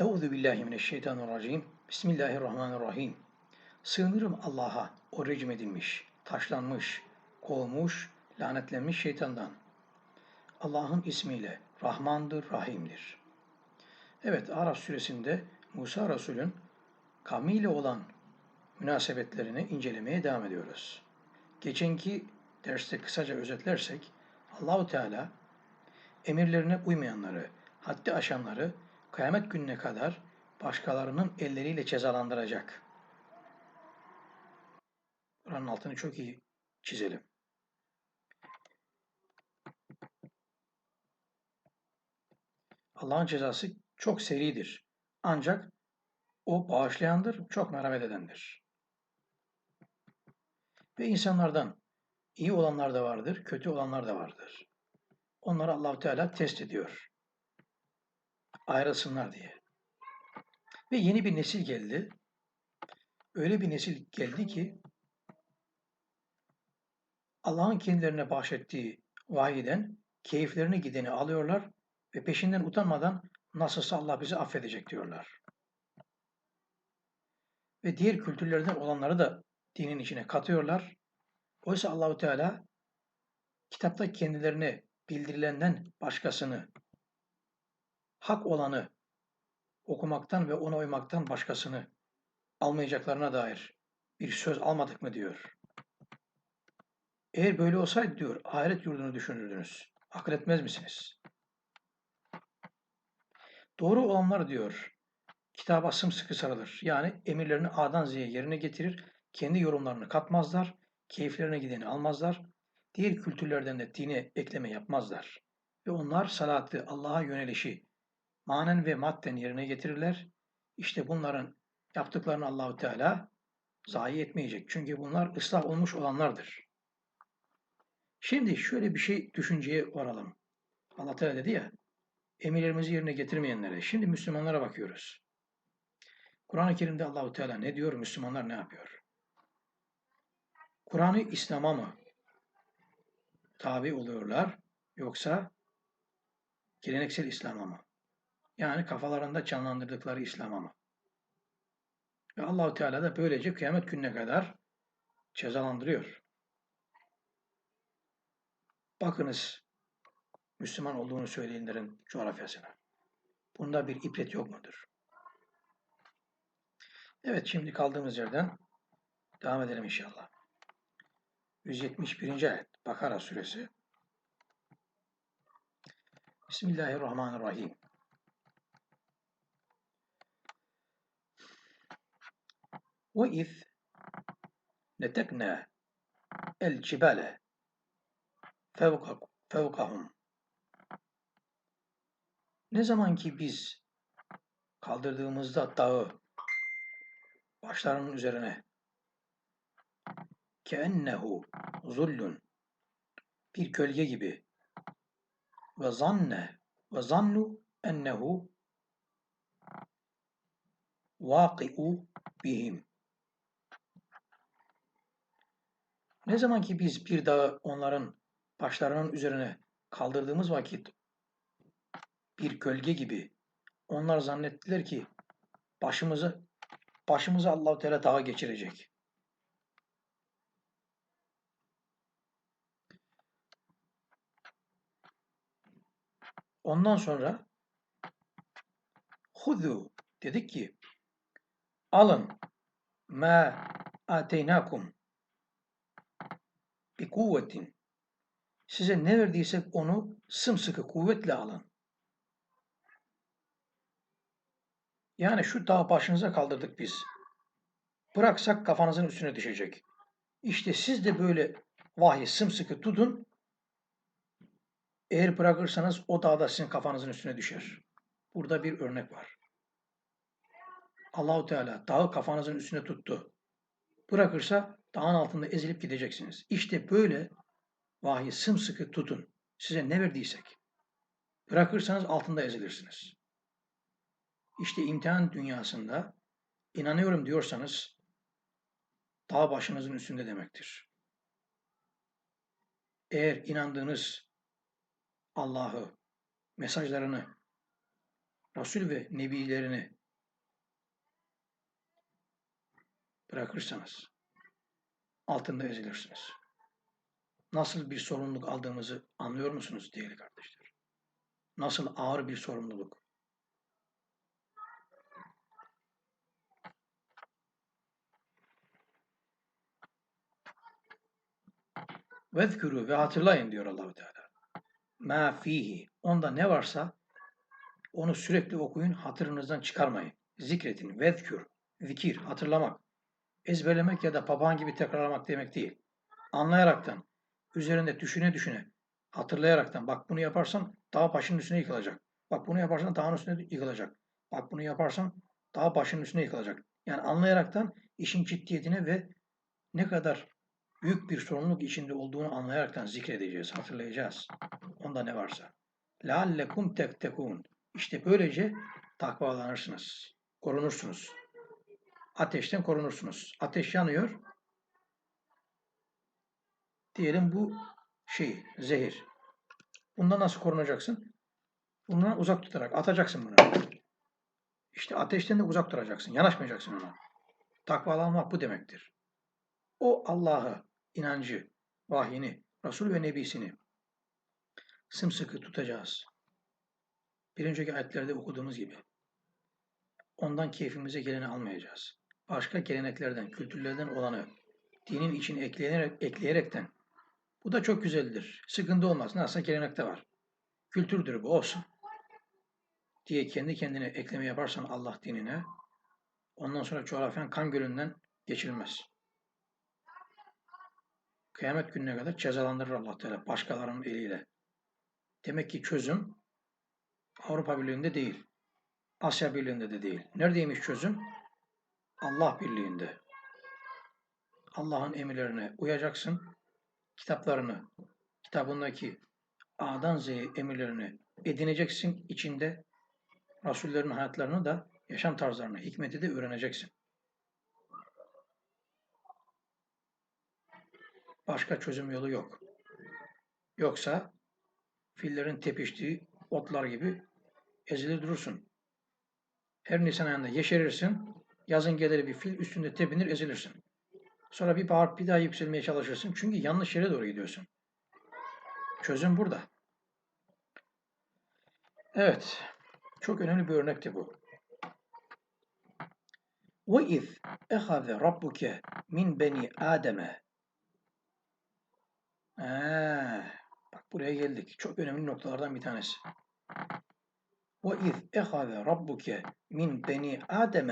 Euzu billahi mineşşeytanirracim. Bismillahirrahmanirrahim. Sığınırım Allah'a o rejim edilmiş, taşlanmış, kovmuş, lanetlenmiş şeytandan. Allah'ın ismiyle Rahmandır, Rahim'dir. Evet, Araf suresinde Musa Resul'ün kavmiyle olan münasebetlerini incelemeye devam ediyoruz. Geçenki derste kısaca özetlersek Allahu Teala emirlerine uymayanları, haddi aşanları kıyamet gününe kadar başkalarının elleriyle cezalandıracak. Buranın altını çok iyi çizelim. Allah'ın cezası çok seridir. Ancak o bağışlayandır, çok merhamet edendir. Ve insanlardan iyi olanlar da vardır, kötü olanlar da vardır. Onları Allahu Teala test ediyor. Ayrılsınlar diye. Ve yeni bir nesil geldi. Öyle bir nesil geldi ki Allah'ın kendilerine bahşettiği vahiyden keyiflerini gideni alıyorlar ve peşinden utanmadan nasılsa Allah bizi affedecek diyorlar. Ve diğer kültürlerden olanları da dinin içine katıyorlar. Oysa Allahu Teala kitapta kendilerine bildirilenden başkasını, hak olanı okumaktan ve ona uymaktan başkasını almayacaklarına dair bir söz almadık mı diyor. Eğer böyle olsaydı diyor, ahiret yurdunu düşünürdünüz. Akıl etmez misiniz? Doğru olanlar diyor, kitaba sımsıkı sarılır. Yani emirlerini A'dan Z'ye yerine getirir, kendi yorumlarını katmazlar, keyiflerine gideni almazlar, diğer kültürlerden de dine ekleme yapmazlar. Ve onlar salatı, Allah'a yönelişi manen ve madden yerine getirirler. İşte bunların yaptıklarını Allahu Teala zayi etmeyecek. Çünkü bunlar ıslah olmuş olanlardır. Şimdi şöyle bir şey düşünceye varalım. Allah Teala dedi ya, emirlerimizi yerine getirmeyenlere. Şimdi Müslümanlara bakıyoruz. Kur'an-ı Kerim'de Allahu Teala ne diyor, Müslümanlar ne yapıyor? Kur'an'ı İslam'a mı tabi oluyorlar yoksa geleneksel İslam'a mı? Yani kafalarında canlandırdıkları İslam'a mı? Ve Allahu Teala da böylece kıyamet gününe kadar cezalandırıyor. Bakınız Müslüman olduğunu söyleyenlerin coğrafyasına. Bunda bir ibret yok mudur? Evet şimdi kaldığımız yerden devam edelim inşallah. 171. ayet Bakara suresi. Bismillahirrahmanirrahim. وإذ نتكنا الجبال فوق فوقهم Ne zaman ki biz kaldırdığımızda dağı başlarının üzerine keennehu zullun bir gölge gibi ve zanne ve zannu ennehu vaki'u bihim Ne zaman ki biz bir dağı onların başlarının üzerine kaldırdığımız vakit bir gölge gibi onlar zannettiler ki başımızı başımızı Allahu Teala dağa geçirecek. Ondan sonra hudu dedik ki alın ma ateynakum bir kuvvetin. Size ne verdiysek onu sımsıkı kuvvetle alın. Yani şu dağ başınıza kaldırdık biz. Bıraksak kafanızın üstüne düşecek. İşte siz de böyle vahyi sımsıkı tutun. Eğer bırakırsanız o dağda sizin kafanızın üstüne düşer. Burada bir örnek var. Allahu Teala dağı kafanızın üstüne tuttu. Bırakırsa dağın altında ezilip gideceksiniz. İşte böyle vahiy sımsıkı tutun. Size ne verdiysek. Bırakırsanız altında ezilirsiniz. İşte imtihan dünyasında inanıyorum diyorsanız dağ başınızın üstünde demektir. Eğer inandığınız Allah'ı, mesajlarını Resul ve Nebilerini bırakırsanız altında ezilirsiniz. Nasıl bir sorumluluk aldığımızı anlıyor musunuz değerli kardeşler? Nasıl ağır bir sorumluluk. Vezkuru ve hatırlayın diyor Allahu Teala. Ma fihi. Onda ne varsa onu sürekli okuyun, hatırınızdan çıkarmayın. Zikretin, vezkür, zikir, hatırlamak Ezberlemek ya da papağan gibi tekrarlamak demek değil. Anlayaraktan, üzerinde düşüne düşüne, hatırlayaraktan, bak bunu yaparsan dağ başının üstüne yıkılacak. Bak bunu yaparsan dağın üstüne yıkılacak. Bak bunu yaparsan dağ başının üstüne yıkılacak. Yani anlayaraktan işin ciddiyetine ve ne kadar büyük bir sorumluluk içinde olduğunu anlayaraktan zikredeceğiz, hatırlayacağız. Onda ne varsa. لَعَلَّكُمْ تَتَّقُونَ İşte böylece takvalanırsınız, korunursunuz. Ateşten korunursunuz. Ateş yanıyor. Diyelim bu şey, zehir. Bundan nasıl korunacaksın? Bundan uzak tutarak atacaksın bunu. İşte ateşten de uzak duracaksın. Yanaşmayacaksın ona. Takvalanmak bu demektir. O Allah'ı, inancı, vahyini, Resul ve Nebisini sımsıkı tutacağız. Bir önceki ayetlerde okuduğumuz gibi. Ondan keyfimize geleni almayacağız. Başka geleneklerden, kültürlerden olanı dinin için ekleyerek, ekleyerekten bu da çok güzeldir. Sıkıntı olmaz. Nasılsa gelenekte var. Kültürdür bu olsun. Diye kendi kendine ekleme yaparsan Allah dinine ondan sonra coğrafyan kan gölünden geçilmez. Kıyamet gününe kadar cezalandırır Allah Teala başkalarının eliyle. Demek ki çözüm Avrupa Birliği'nde değil. Asya Birliği'nde de değil. Neredeymiş çözüm? Allah Birliği'nde. Allah'ın emirlerine uyacaksın. Kitaplarını, kitabındaki A'dan Z'ye emirlerini edineceksin. içinde Rasullerin hayatlarını da yaşam tarzlarını, hikmeti de öğreneceksin. Başka çözüm yolu yok. Yoksa fillerin tepiştiği otlar gibi ezilir durursun. Her Nisan ayında yeşerirsin. Yazın gelir bir fil üstünde tepinir ezilirsin. Sonra bir bağırıp bir daha yükselmeye çalışırsın. Çünkü yanlış yere doğru gidiyorsun. Çözüm burada. Evet. Çok önemli bir örnekti bu. وَاِذْ اَخَذَ رَبُّكَ مِنْ بَنِي آدَمَ ee, bak buraya geldik. Çok önemli noktalardan bir tanesi. وَاِذْ اَخَذَ رَبُّكَ مِنْ بَنِي آدَمَ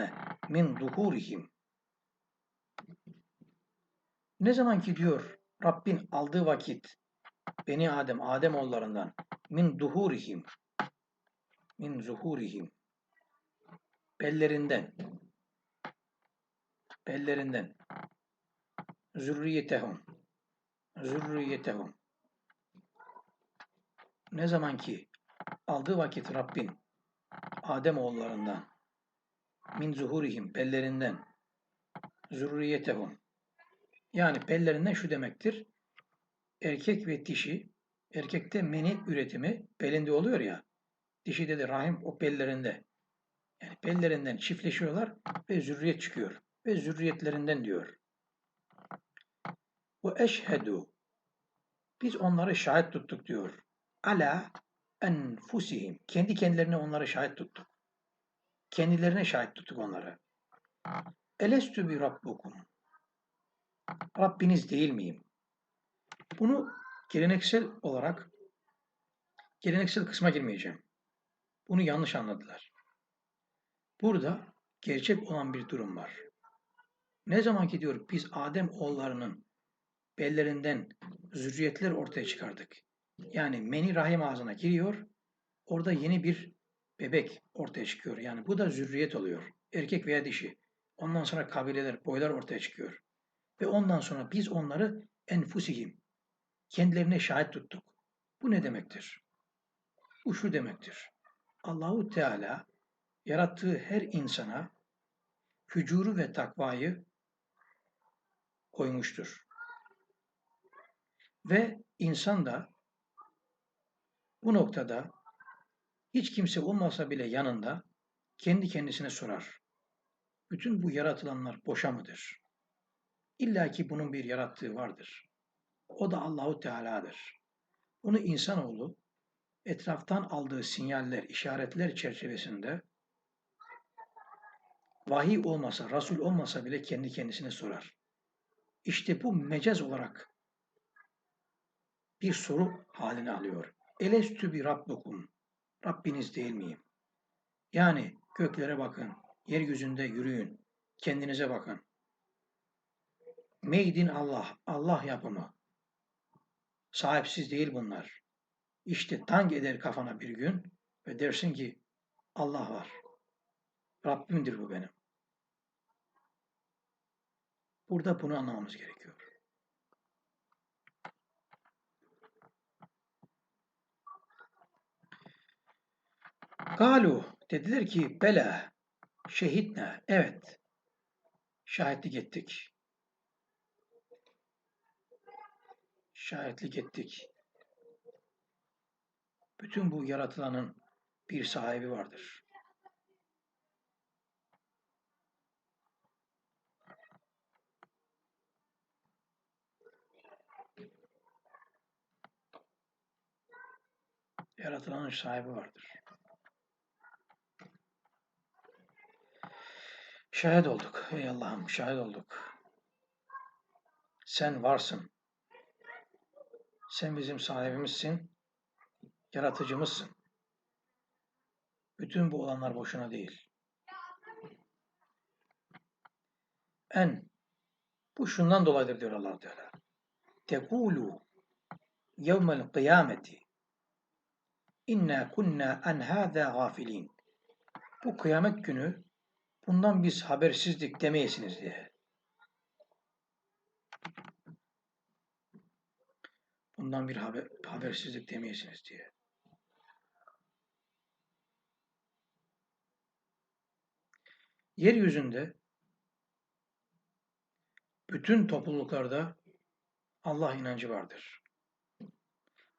مِنْ ظُهُورِهِمْ Ne zaman ki diyor Rabbin aldığı vakit Beni Adem, Adem oğullarından min duhurihim min zuhurihim bellerinden bellerinden zürriyetehum zürriyetehum. Ne zaman ki aldığı vakit Rabbin Adem oğullarından min zuhurihim bellerinden zürriyetehum yani bellerinden şu demektir. Erkek ve dişi erkekte meni üretimi belinde oluyor ya dişide de rahim o bellerinde. Yani bellerinden çiftleşiyorlar ve zürriyet çıkıyor. Ve zürriyetlerinden diyor. Ve eşhedü biz onları şahit tuttuk diyor. Ala enfusihim. Kendi kendilerine onları şahit tuttuk. Kendilerine şahit tuttuk onları. Elestü bi rabbukum. Rabbiniz değil miyim? Bunu geleneksel olarak geleneksel kısma girmeyeceğim. Bunu yanlış anladılar. Burada gerçek olan bir durum var. Ne zaman ki diyor biz Adem oğullarının bellerinden zürriyetler ortaya çıkardık. Yani meni rahim ağzına giriyor, orada yeni bir bebek ortaya çıkıyor. Yani bu da zürriyet oluyor. Erkek veya dişi. Ondan sonra kabileler, boylar ortaya çıkıyor. Ve ondan sonra biz onları enfusihim, kendilerine şahit tuttuk. Bu ne demektir? Bu şu demektir. Allahu Teala yarattığı her insana fücuru ve takvayı koymuştur. Ve insan da bu noktada Hiç kimse olmasa bile yanında kendi kendisine sorar. Bütün bu yaratılanlar boşa mıdır? İlla ki bunun bir yarattığı vardır. O da Allahu Teala'dır. Bunu insanoğlu etraftan aldığı sinyaller, işaretler çerçevesinde vahiy olmasa, Resul olmasa bile kendi kendisine sorar. İşte bu mecaz olarak bir soru haline alıyor. Elestü bir Rabbukum. Rabbiniz değil miyim? Yani göklere bakın, yeryüzünde yürüyün, kendinize bakın. Meydin Allah, Allah yapımı. Sahipsiz değil bunlar. İşte tank eder kafana bir gün ve dersin ki Allah var. Rabbimdir bu benim. Burada bunu anlamamız gerekiyor. Galu dediler ki bela şehitne evet şahitlik ettik. Şahitlik ettik. Bütün bu yaratılanın bir sahibi vardır. Yaratılanın sahibi vardır. Şahit olduk. Ey Allah'ım şahit olduk. Sen varsın. Sen bizim sahibimizsin. Yaratıcımızsın. Bütün bu olanlar boşuna değil. En bu şundan dolayıdır diyor allah Teala. Tekulu yevmel kıyameti inna kunna en hâzâ gafilin. Bu kıyamet günü bundan biz habersizlik demeyesiniz diye. Bundan bir haber, habersizlik demeyesiniz diye. Yeryüzünde bütün topluluklarda Allah inancı vardır.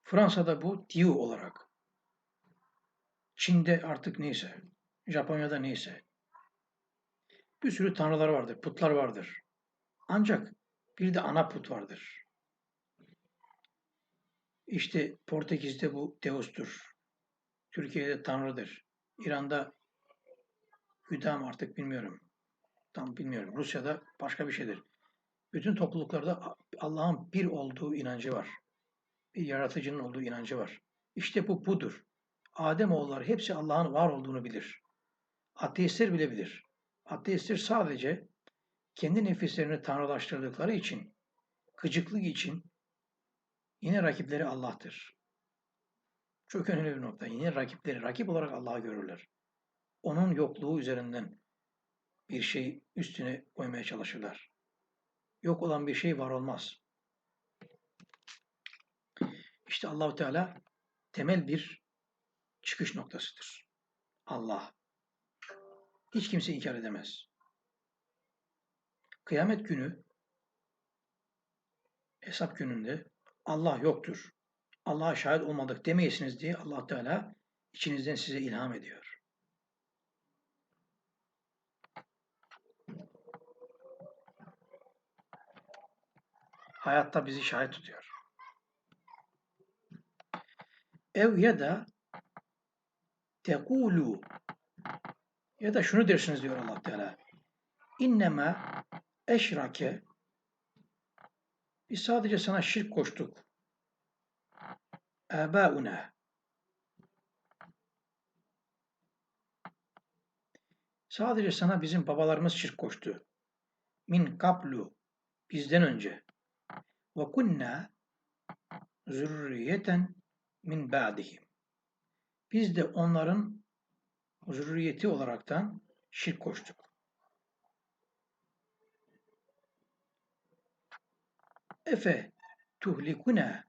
Fransa'da bu Dieu olarak, Çin'de artık neyse, Japonya'da neyse, bir sürü tanrılar vardır, putlar vardır. Ancak bir de ana put vardır. İşte Portekiz'de bu Deus'tur. Türkiye'de Tanrı'dır. İran'da Hüdam artık bilmiyorum. Tam bilmiyorum. Rusya'da başka bir şeydir. Bütün topluluklarda Allah'ın bir olduğu inancı var. Bir yaratıcının olduğu inancı var. İşte bu budur. Adem oğulları hepsi Allah'ın var olduğunu bilir. Ateistler bile bilir. Ateistler sadece kendi nefislerini tanrılaştırdıkları için, gıcıklık için yine rakipleri Allah'tır. Çok önemli bir nokta. Yine rakipleri, rakip olarak Allah'ı görürler. Onun yokluğu üzerinden bir şey üstüne koymaya çalışırlar. Yok olan bir şey var olmaz. İşte Allahu Teala temel bir çıkış noktasıdır. Allah. Hiç kimse inkar edemez. Kıyamet günü hesap gününde Allah yoktur. Allah'a şahit olmadık demeyesiniz diye Allah Teala içinizden size ilham ediyor. Hayatta bizi şahit tutuyor. Ev ya da tekulu ya da şunu dersiniz diyor Allah Teala. İnneme eşrake biz sadece sana şirk koştuk. Ebauna Sadece sana bizim babalarımız şirk koştu. Min kaplu bizden önce. Ve kunna zürriyeten min ba'dihim. Biz de onların zürriyeti olaraktan şirk koştuk. Efe tuhlikuna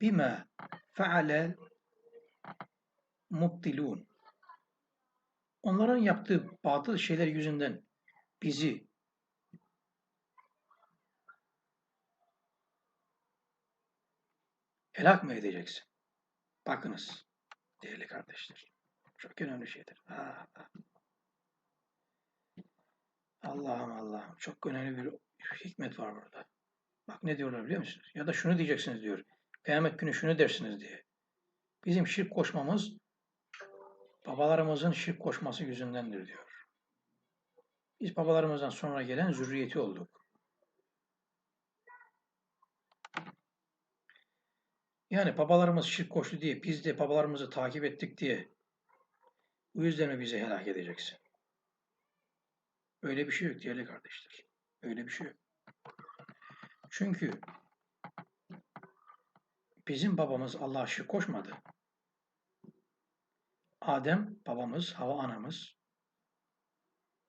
bima fealel mubtilun. Onların yaptığı batıl şeyler yüzünden bizi helak mı edeceksin? Bakınız. Değerli kardeşler. Çok önemli şeydir. Ha. Allah'ım Allah'ım. Çok önemli bir hikmet var burada. Bak ne diyorlar biliyor musunuz? Ya da şunu diyeceksiniz diyor. Kıyamet günü şunu dersiniz diye. Bizim şirk koşmamız babalarımızın şirk koşması yüzündendir diyor. Biz babalarımızdan sonra gelen zürriyeti olduk. Yani babalarımız şirk koştu diye biz de babalarımızı takip ettik diye bu yüzden mi bizi helak edeceksin? Öyle bir şey yok değerli kardeşler. Öyle bir şey yok. Çünkü bizim babamız Allah'a şirk koşmadı. Adem babamız, Hava anamız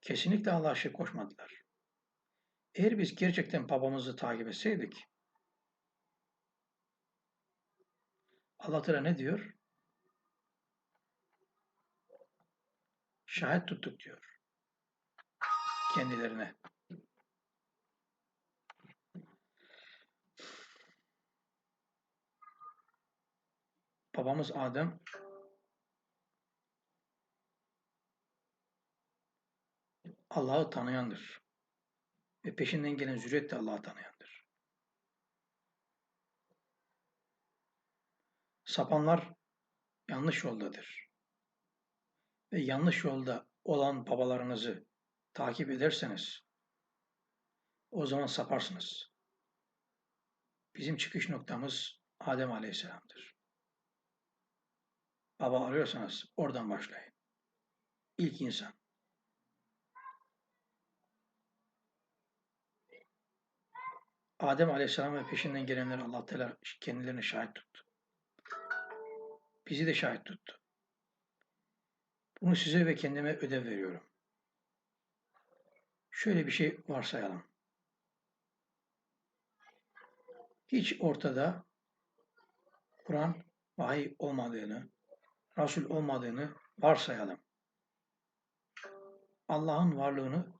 kesinlikle Allah'a şirk koşmadılar. Eğer biz gerçekten babamızı takip etseydik Allah Teala ne diyor? Şahit tuttuk diyor. Kendilerine. Babamız Adem Allah'ı tanıyandır. Ve peşinden gelen zürriyet de Allah'ı tanıyandır. Sapanlar yanlış yoldadır. Ve yanlış yolda olan babalarınızı takip ederseniz o zaman saparsınız. Bizim çıkış noktamız Adem Aleyhisselam'dır. Baba arıyorsanız oradan başlayın. İlk insan. Adem Aleyhisselam ve peşinden gelenleri Allah Teala kendilerini şahit tuttu. Bizi de şahit tuttu. Bunu size ve kendime ödev veriyorum. Şöyle bir şey varsayalım. Hiç ortada Kur'an vahiy olmadığını, Resul olmadığını varsayalım. Allah'ın varlığını,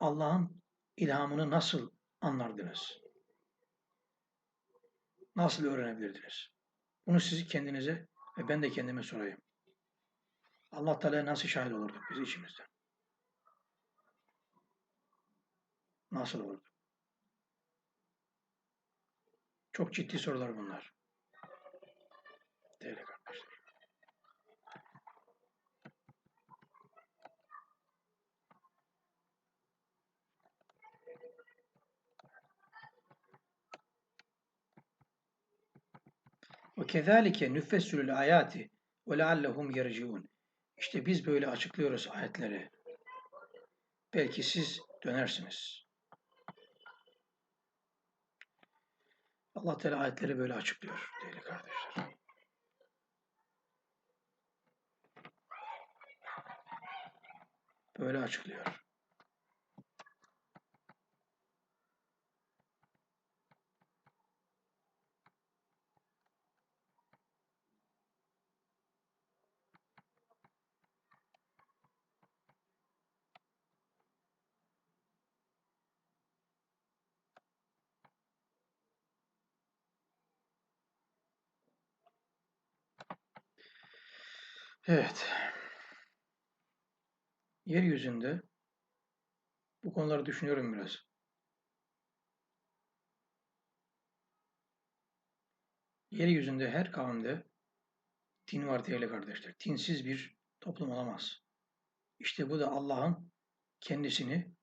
Allah'ın ilhamını nasıl anlardınız? Nasıl öğrenebilirdiniz? Bunu sizi kendinize ve ben de kendime sorayım. Allah Teala'ya nasıl şahit olurduk biz içimizden? Nasıl olurdu? Çok ciddi sorular bunlar. Değerli kardeşler. Ve kezalike nüfessülül ayati ve leallehum yerciun. İşte biz böyle açıklıyoruz ayetleri. Belki siz dönersiniz. Allah Teala ayetleri böyle açıklıyor değerli kardeşler. Böyle açıklıyor. Evet. Yeryüzünde bu konuları düşünüyorum biraz. Yeryüzünde her kavimde din var değerli kardeşler. Dinsiz bir toplum olamaz. İşte bu da Allah'ın kendisini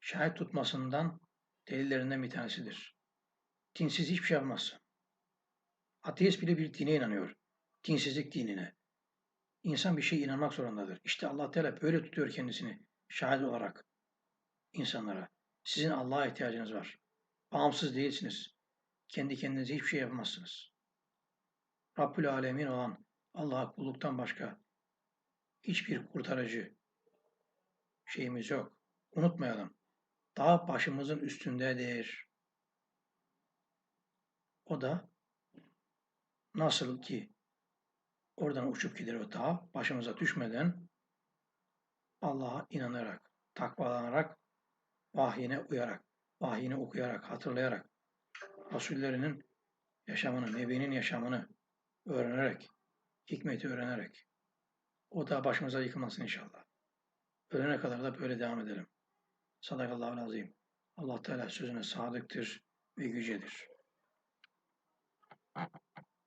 şahit tutmasından delillerinden bir tanesidir. Dinsiz hiçbir şey yapmazsın. Ateist bile bir dine inanıyor. Dinsizlik dinine. İnsan bir şeye inanmak zorundadır. İşte Allah Teala böyle tutuyor kendisini şahit olarak insanlara. Sizin Allah'a ihtiyacınız var. Bağımsız değilsiniz. Kendi kendinize hiçbir şey yapamazsınız. Rabbül Alemin olan Allah'a kulluktan başka hiçbir kurtarıcı şeyimiz yok. Unutmayalım. Dağ başımızın üstündedir. O da nasıl ki oradan uçup gider o dağ başımıza düşmeden Allah'a inanarak, takvalanarak, vahyine uyarak, vahyini okuyarak, hatırlayarak, Rasullerinin yaşamını, Nebi'nin yaşamını öğrenerek hikmeti öğrenerek. O da başımıza yıkılmasın inşallah. Ölene kadar da böyle devam edelim. Sadakallahu azim. Allah Teala sözüne sadıktır ve yücedir.